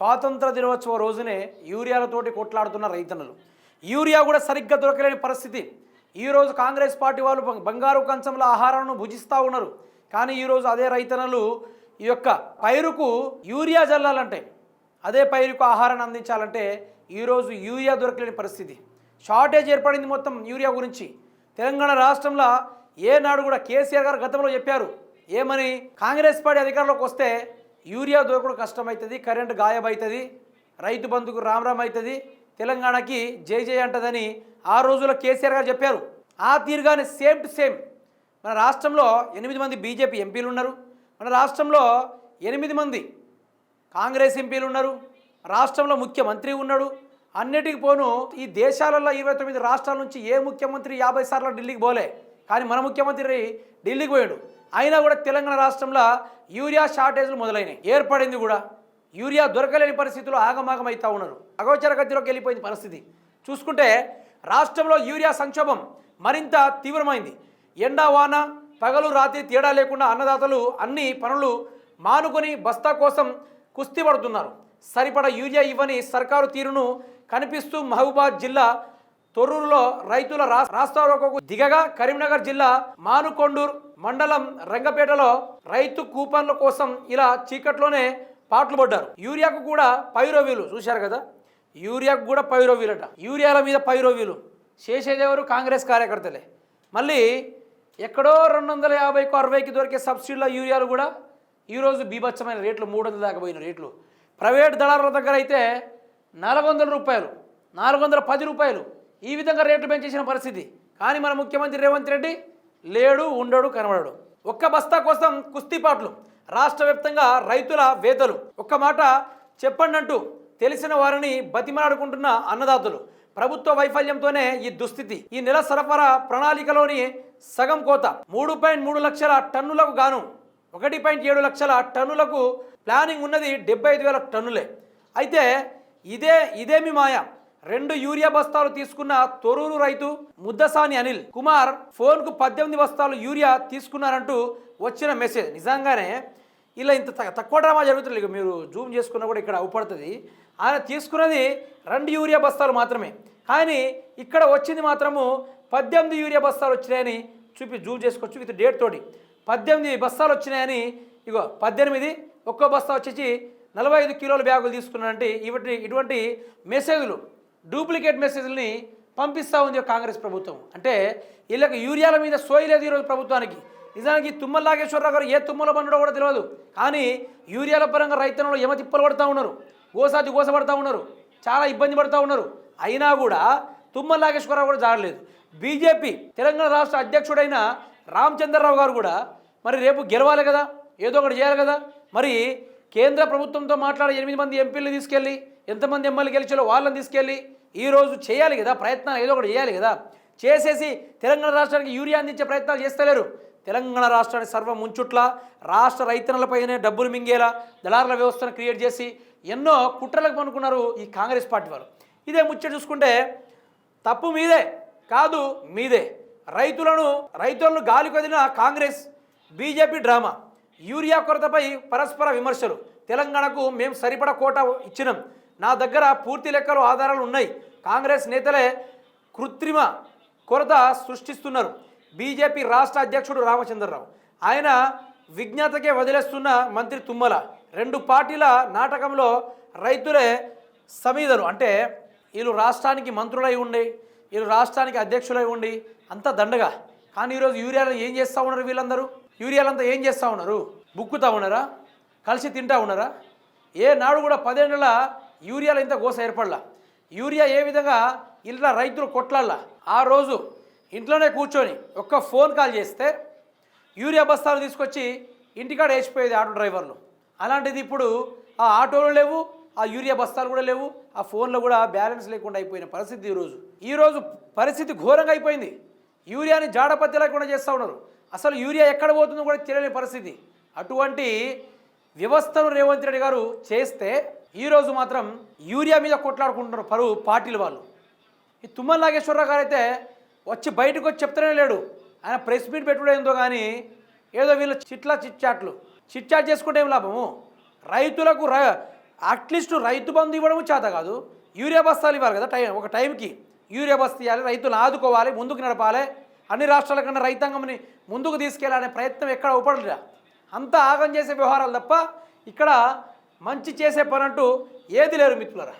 స్వాతంత్ర దినోత్సవ రోజునే యూరియాలతోటి కొట్లాడుతున్న రైతన్నలు. యూరియా కూడా సరిగ్గా దొరకలేని పరిస్థితి. ఈరోజు కాంగ్రెస్ పార్టీ వాళ్ళు బంగారు కంచంలో ఆహారాలను భుజిస్తూ ఉన్నారు. కానీ ఈరోజు అదే రైతన్నలు ఈ యొక్క పైరుకు యూరియా జల్లాలంటే అదే పైరుకు ఆహారాన్ని అందించాలంటే ఈరోజు యూరియా దొరకలేని పరిస్థితి. షార్టేజ్ ఏర్పడింది మొత్తం యూరియా గురించి. తెలంగాణ రాష్ట్రంలో ఏనాడు కూడా కేసీఆర్ గారు గతంలో చెప్పారు ఏమని? కాంగ్రెస్ పార్టీ అధికారంలోకి వస్తే యూరియా దొరకడం కష్టమవుతుంది కరెంటు గాయమవుతుంది రైతు బంధుకు రామ్ రామ్ అవుతుంది తెలంగాణకి జై జై అంటదని ఆ రోజుల్లో కేసీఆర్ గారు చెప్పారు. ఆ తీరుగానే సేమ్ టు సేమ్ మన రాష్ట్రంలో ఎనిమిది మంది బీజేపీ ఎంపీలు ఉన్నారు. మన రాష్ట్రంలో ఎనిమిది మంది కాంగ్రెస్ ఎంపీలు ఉన్నారు. రాష్ట్రంలో ముఖ్యమంత్రి ఉన్నాడు. అన్నిటికి పోను ఈ దేశాలలో ఇరవై తొమ్మిది రాష్ట్రాల నుంచి ఏ ముఖ్యమంత్రి యాభై సార్లు ఢిల్లీకి పోలే. కానీ మన ముఖ్యమంత్రి ఢిల్లీకి పోయాడు. అయినా కూడా తెలంగాణ రాష్ట్రంలో యూరియా షార్టేజ్లు మొదలైనాయి. ఏర్పడింది కూడా. యూరియా దొరకలేని పరిస్థితుల్లో ఆగమాగం ఉన్నారు. అగోచర గతిలోకి వెళ్ళిపోయింది పరిస్థితి. చూసుకుంటే రాష్ట్రంలో యూరియా సంక్షోభం మరింత తీవ్రమైంది. ఎండా వాన పగలు రాత్రి తేడా లేకుండా అన్నదాతలు అన్ని పనులు మానుకొని బస్తా కోసం కుస్తీ పడుతున్నారు. సరిపడ యూరియా ఇవ్వని సర్కారు తీరును కనిపిస్తూ మహబూబాద్ జిల్లా తొర్రూరులో రైతుల రా- దిగగా కరీంనగర్ జిల్లా మానుకొండూరు మండలం రంగపేటలో రైతు కూపన్ల కోసం ఇలా చీకట్లోనే పాటలు పడ్డారు యూరియాకు కూడా పైరోవీలు చూశారు కదా? యూరియాకు కూడా పైరోవీలట. యూరియాల మీద పైరోవీలు చేసేదెవరు కాంగ్రెస్ కార్యకర్తలే. మళ్ళీ ఎక్కడో రెండు వందల యాభైకు అరవైకి దొరికే సబ్సిడీల యూరియాలు కూడా ఈరోజు బీభత్సమైన రేట్లు మూడు వందల దాకా పోయిన రేట్లు. ప్రైవేట్ దళారుల దగ్గర అయితే నాలుగు వందల రూపాయలు నాలుగు వందల పది రూపాయలు ఈ విధంగా రేట్లు పెంచేసిన పరిస్థితి. కానీ మన ముఖ్యమంత్రి రేవంత్ రెడ్డి లేడు ఉండడు కనబడడు. ఒక్క బస్తా కోసం కుస్తీపాట్లు రాష్ట్ర వ్యాప్తంగా రైతుల వేతలు. ఒక్క మాట చెప్పండి అంటూ తెలిసిన వారిని బతిమలాడుకుంటున్న అన్నదాతలు. ప్రభుత్వ వైఫల్యంతోనే ఈ దుస్థితి. ఈ నెల సరఫరా ప్రణాళికలోని సగం కోత. మూడు పాయింట్ మూడు లక్షల టన్నులకు గాను ఒకటి పాయింట్ ఏడు లక్షల టన్నులకు ప్లానింగ్ ఉన్నది డెబ్బై ఐదు వేల టన్నులే. అయితే ఇదే ఇదేమి మాయ. రెండు యూరియా బస్తాలు తీసుకున్న తొరూరు రైతు ముద్దసాని అనిల్ కుమార్ ఫోన్కు పద్దెనిమిది బస్తాలు యూరియా తీసుకున్నారంటూ వచ్చిన మెసేజ్. నిజంగానే ఇలా ఇంత తక్కువ తక్కువ డ్రామా జరుగుతుంది ఇక మీరు జూమ్ చేసుకున్నా కూడా ఇక్కడ అవుపడుతుంది. ఆయన తీసుకున్నది రెండు యూరియా బస్తాలు మాత్రమే. కానీ ఇక్కడ వచ్చింది మాత్రము పద్దెనిమిది యూరియా బస్తాలు వచ్చినాయని చూపి జూమ్ చేసుకోవచ్చు విత్ డేట్ తోటి. పద్దెనిమిది బస్తాలు వచ్చినాయని ఇగో పద్దెనిమిది ఒక్కో బస్తా వచ్చేసి నలభై ఐదు కిలోల బ్యాగులు తీసుకున్నారంటే ఇవి ఇటువంటి మెసేజ్లు డూప్లికేట్ మెసేజ్ని పంపిస్తూ ఉంది కాంగ్రెస్ ప్రభుత్వం. అంటే వీళ్ళకి యూరియాల మీద సోయలేదు ఈరోజు ప్రభుత్వానికి. నిజానికి తుమ్మల నాగేశ్వరరావు గారు ఏ తుమ్మల పండుడో కూడా తెలియదు కానీ యూరియాల పరంగా రైతన్నులు ఏమ తిప్పలు పడుతూ ఉన్నారు. గోసాతి గోస పడుతూ ఉన్నారు. చాలా ఇబ్బంది పడుతూ ఉన్నారు. అయినా కూడా తుమ్మల నాగేశ్వరరావు కూడా జాడలేదు బీజేపీ తెలంగాణ రాష్ట్ర అధ్యక్షుడైన రామచంద్రరావు గారు కూడా మరి రేపు గెలవాలి కదా? ఏదో ఒకటి చేయాలి కదా? మరి కేంద్ర ప్రభుత్వంతో మాట్లాడే ఎనిమిది మంది ఎంపీలు తీసుకెళ్ళి ఎంతమంది ఎమ్మెల్యే గెలిచాలో వాళ్ళని తీసుకెళ్ళి ఈరోజు చేయాలి కదా ప్రయత్నాలు ఏదో ఒకటి చేయాలి కదా. చేసేసి తెలంగాణ రాష్ట్రానికి యూరియా అందించే ప్రయత్నాలు చేస్తలేరు. తెలంగాణ రాష్ట్రాన్ని సర్వ ముంచుట్ల రాష్ట్ర రైతన్నలపైనే డబ్బులు మింగేలా దళారుల వ్యవస్థను క్రియేట్ చేసి ఎన్నో కుట్రలకు పనుకున్నారు ఈ కాంగ్రెస్ పార్టీ వారు ఇదే ముచ్చట చూసుకుంటే తప్పు మీదే కాదు మీదే. రైతులను రైతులను గాలి కొదిన కాంగ్రెస్ బీజేపీ డ్రామా. యూరియా కొరతపై పరస్పర విమర్శలు. తెలంగాణకు మేము సరిపడ కోట ఇచ్చినాం. నా దగ్గర పూర్తి లెక్కలు ఆధారాలు ఉన్నాయి. కాంగ్రెస్ నేతలే కృత్రిమ కొరత సృష్టిస్తున్నారు. బీజేపీ రాష్ట్ర అధ్యక్షుడు రామచంద్రరావు. ఆయన విజ్ఞాతకే వదిలేస్తున్న మంత్రి తుమ్మల. రెండు పార్టీల నాటకంలో రైతులే సమీదరు అంటే వీళ్ళు రాష్ట్రానికి మంత్రులై ఉండి వీళ్ళు రాష్ట్రానికి అధ్యక్షులై ఉండి అంతా దండగా. కానీ ఈరోజు యూరియాలు ఏం చేస్తూ ఉన్నారు వీళ్ళందరూ? యూరియాలంతా ఏం చేస్తూ ఉన్నారు? బుక్కుతూ ఉన్నారా? కలిసి తింటా ఉన్నారా? ఏ నాడు కూడా పదేళ్ళ యూరియాలో ఇంత గోస ఏర్పడలా. యూరియా ఏ విధంగా ఇంట్లో రైతులు కొట్లాడలా. ఆ రోజు ఇంట్లోనే కూర్చొని ఒక్క ఫోన్ కాల్ చేస్తే యూరియా బస్తాలు తీసుకొచ్చి ఇంటికాడ వేసిపోయేది ఆటో డ్రైవర్లు. అలాంటిది ఇప్పుడు ఆ ఆటోలు లేవు ఆ యూరియా బస్తాలు కూడా లేవు ఆ ఫోన్లో కూడా బ్యాలెన్స్ లేకుండా అయిపోయిన పరిస్థితి ఈరోజు ఈరోజు పరిస్థితి ఘోరంగా అయిపోయింది. యూరియాని జాడపత్తి లేకుండా చేస్తూ ఉన్నారు. అసలు యూరియా ఎక్కడ పోతుందో కూడా తెలియని పరిస్థితి. అటువంటి వ్యవస్థను రేవంత్ రెడ్డి గారు చేస్తే ఈరోజు మాత్రం యూరియా మీద కొట్లాడుకుంటున్నారు పరువు పార్టీల వాళ్ళు. ఈ తుమ్మల నాగేశ్వరరావు గారు అయితే వచ్చి బయటకు వచ్చి చెప్తూనే లేడు. ఆయన ప్రెస్ మీట్ పెట్టుడేందో కానీ ఏదో వీళ్ళు చిట్లా చిట్చాట్లు. చిట్చాట్ చేసుకుంటే ఏం లాభము? రైతులకు రై అట్లీస్ట్ రైతు బంధు ఇవ్వడం చేత కాదు. యూరియా బస్తాలు ఇవ్వాలి కదా టైం ఒక టైంకి. యూరియా బస్తా ఇవ్వాలి రైతులను ఆదుకోవాలి ముందుకు నడపాలి. అన్ని రాష్ట్రాల కన్నా రైతాంగంని ముందుకు తీసుకెళ్ళాలనే ప్రయత్నం ఎక్కడ ఉపడలే అంతా ఆగం చేసే వ్యవహారాలు తప్ప ఇక్కడ మంచి చేసే పని అంటూ ఏది లేరు మిత్రులరా?